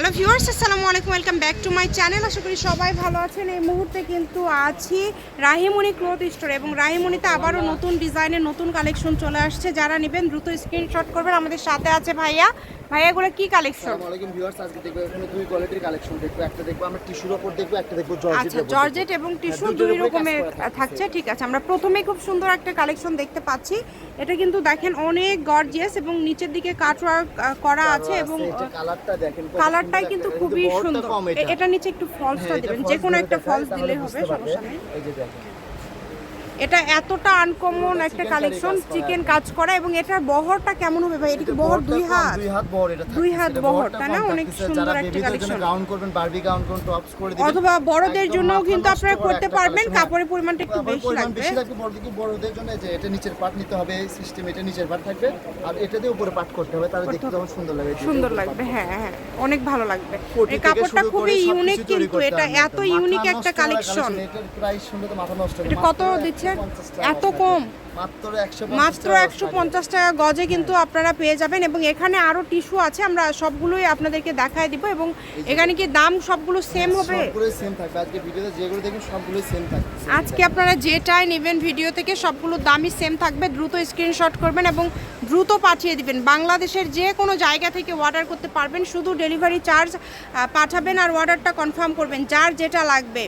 Hello viewers, আসসালামু আলাইকুম, welcome back to my channel. আশা করি সবাই ভালো আছেন। এই মুহূর্তে কিন্তু আছি রাহিমণি ক্লোথ স্টোর এবং রাহিমণিতে আবারও নতুন ডিজাইনের নতুন কালেকশন চলে আসছে। যারা নেবেন দ্রুত স্ক্রিনশট করবেন। আমাদের সাথে আছে ভাইয়া ভাইয়াগুলো কি কালেকশন আসসালামু আলাইকুম ভিউয়ার্স আজকে দেখব এখানে দুই কোয়ালিটির কালেকশন দেখব একটা দেখব আমরা টিস্যুর উপর দেখব একটা দেখব জর্জেট আচ্ছা জর্জেট এবং টিস্যু হ্যাঁ, দুই রকমের থাকছে। ঠিক আছে। আমরা প্রথমেই খুব সুন্দর একটা কালেকশন দেখতে পাচ্ছি। এটা কিন্তু দেখেন অনেক গর্জিয়াস এবং নিচের দিকে কাটওয়ার্ক করা আছে এবং কালারটা দেখেন কালারটাই কিন্তু খুবই সুন্দর। এটা। নিচে একটু ফলসটা দিবেন যে কোনো একটা ফলস দিলে হবে সমস্যা নেই। এই যে দেখেন। এটা এতটা আনকমন একটা কালেকশন চিকেন কাজ করা এবং এটার বহরটা কেমন হবে ভাই এটা কি বহর দুই হাত দুই হাত বহর এটা দুই হাত বহর, তাই না? অনেক সুন্দর একটা কালেকশন গাউন করবেন বারবি গাউন করুন টপস করে দিবেন অথবা বড়দের জন্য কিন্তু আপনারা করতে পারবেন হ্যাঁ। কাপড়ের পরিমাণটা একটু বেশি লাগবে বেশি লাগবে বড়দের বড়দের জন্য যে এটা নিচের পাট নিতে হবে সিস্টেম এটা নিচের পাট থাকবে আর এটা দিয়ে উপরে পাট করতে হবে তাহলে দেখতে তখন সুন্দর লাগবে সুন্দর লাগবে হ্যাঁ হ্যাঁ অনেক ভালো লাগবে এই কাপড়টা খুবই ইউনিক কিন্তু এটা এত ইউনিক একটা কালেকশন এটার প্রাইস শুনলে তো মাথা নষ্ট। এটা কত? 150 টাকা এত কম? মাত্র 150 মাত্র টাকা একশো পঞ্চাশ টাকা গজে কিন্তু আপনারা পেয়ে যাবেন এবং এখানে আরও টিস্যু আছে আমরা সবগুলোই আপনাদেরকে দেখায় দিব এবং এখানে কি দাম সবগুলো সেম হবে? আজকে আপনারা যেটাই নেবেন ভিডিও থেকে সবগুলো দামই সেম থাকবে। দ্রুত স্ক্রিনশট করবেন এবং দ্রুত পাঠিয়ে দিবেন। বাংলাদেশের যে কোনো জায়গা থেকে অর্ডার করতে পারবেন। শুধু ডেলিভারি চার্জ পাঠাবেন আর অর্ডারটা কনফার্ম করবেন যার যেটা লাগবে।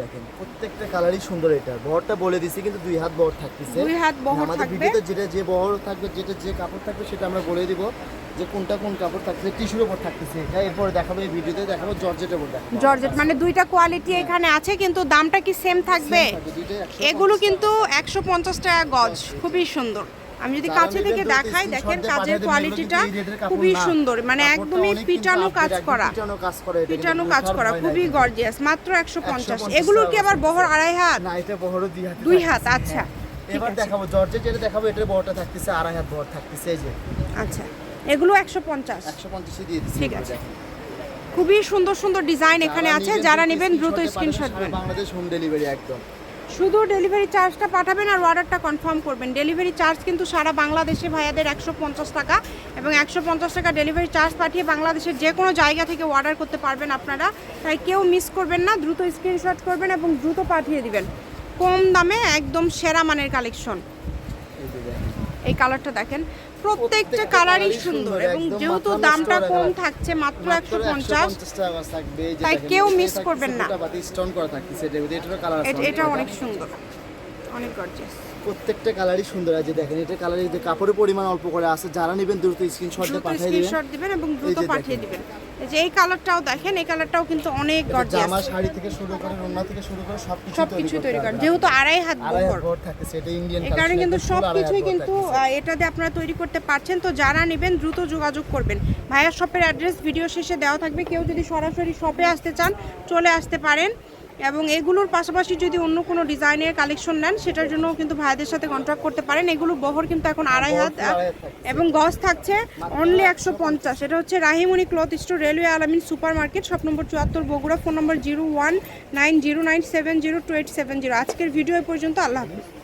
দেখেন প্রত্যেকটা কালারই সুন্দর এটা। বহরটা বলে দিছি কিন্তু দুই হাত বহর থাকতেছে। দুই হাত বহর থাকবে। ভিডিওতে যেটা যে বহর থাকবে যেটা যে কাপড় থাকবে সেটা আমরা বলে দিব যে কোনটা কোন কাপড় থাকতেছে টিস্যুর উপর থাকতেছে এটা। এরপরে দেখাবো এই ভিডিওতে দেখাবো জর্জেটের উপর দেখাবো। জর্জেট মানে দুইটা কোয়ালিটি এখানে আছে কিন্তু দামটা কি সেম থাকবে Same থাকবে, দুইটাই 150 এগুলো কিন্তু একশো পঞ্চাশ টাকা গজ খুবই সুন্দর। আমি যদি কাছে থেকে দেখাই দেখেন কাজের কোয়ালিটিটা এগুলো খুবই সুন্দর মানে একদমই পিটানো কাজ করা। পিটানো কাজ করা খুবই গর্জিয়াস মাত্র একশো পঞ্চাশ। 150 এগুলোর কি আবার বহর আড়াই হাত? না এটা বহরও দুই হাত দুই হাত আচ্ছা এবার দেখাবো জর্জেট যেটা দেখাবো এটার বহরটা থাকতেছে আড়াই হাত বহর থাকতেছে এই যে। আচ্ছা এগুলো একশো পঞ্চাশ। একশো পঞ্চাশে দিয়ে দিচ্ছি ঠিক আছে। খুবই সুন্দর সুন্দর ডিজাইন এখানে আছে যারা নেবেন দ্রুত স্ক্রিনশট বাংলাদেশ হোম ডেলিভারি একদম। শুধু ডেলিভারি চার্জটা পাঠাবেন আর অর্ডারটা কনফার্ম করবেন। ডেলিভারি চার্জ কিন্তু সারা বাংলাদেশে ভাইয়াদের একশো পঞ্চাশ টাকা এবং একশো পঞ্চাশ টাকা ডেলিভারি চার্জ পাঠিয়ে বাংলাদেশের যে কোনো জায়গা থেকে অর্ডার করতে পারবেন আপনারা। তাই কেউ মিস করবেন না, দ্রুত স্ক্রিনশট করবেন এবং দ্রুত পাঠিয়ে দিবেন। কম দামে একদম সেরা মানের কালেকশন এই কালারটা দেখেন প্রত্যেকটা কালারই সুন্দর এবং যেহেতু দামটা কম থাকছে মাত্র একশো পঞ্চাশ। 150 টাকা থাকবে, তাই কেউ মিস করবেন না। এটা অনেক সুন্দর। অনেক গর্জিয়াস প্রত্যেকটা কালারই সুন্দর আছে দেখেন এটা কালারের যে কাপড়ের পরিমাণ অল্প করে আছে যারা নেবেন দ্রুত স্ক্রিনশট দিয়ে পাঠিয়ে দিবেন। এবং দ্রুত পাঠিয়ে দিবেন। যে এই কালারটাও দেখেন এই কালারটাও কিন্তু অনেক গর্জিয়াস জামা শাড়ি থেকে শুরু করে ওড়না থেকে শুরু করে সবকিছু সবকিছু তৈরি করেন। যেহেতু আড়াই হাত বহর বহর থাকতেছে ইন্ডিয়ান এই কারণে কিন্তু সবকিছুই কিন্তু এটা দিয়ে আপনারা তৈরি করতে পারছেন। তো যারা নেবেন দ্রুত যোগাযোগ করবেন। ভাইয়া শপের অ্যাড্রেস ভিডিও শেষে দেওয়া থাকবে। কেউ যদি সরাসরি শপে আসতে চান চলে আসতে পারেন। এবং এগুলোর পাশাপাশি যদি অন্য কোনো ডিজাইনের কালেকশন নেন সেটার জন্য কিন্তু ভাইদের সাথে কন্ট্রাক্ট করতে পারেন। এগুলো বহর কিন্তু এখন আড়াই হাত। এবং গজ থাকছে অনলি একশো পঞ্চাশ। এটা হচ্ছে Rahimoni cloth store railway Alamin super market shop number চুয়াত্তর Bogura phone number zero one nine zero nine seven zero two eight seven zero আজকের ভিডিও এ পর্যন্ত আল্লাহ হাফিজ।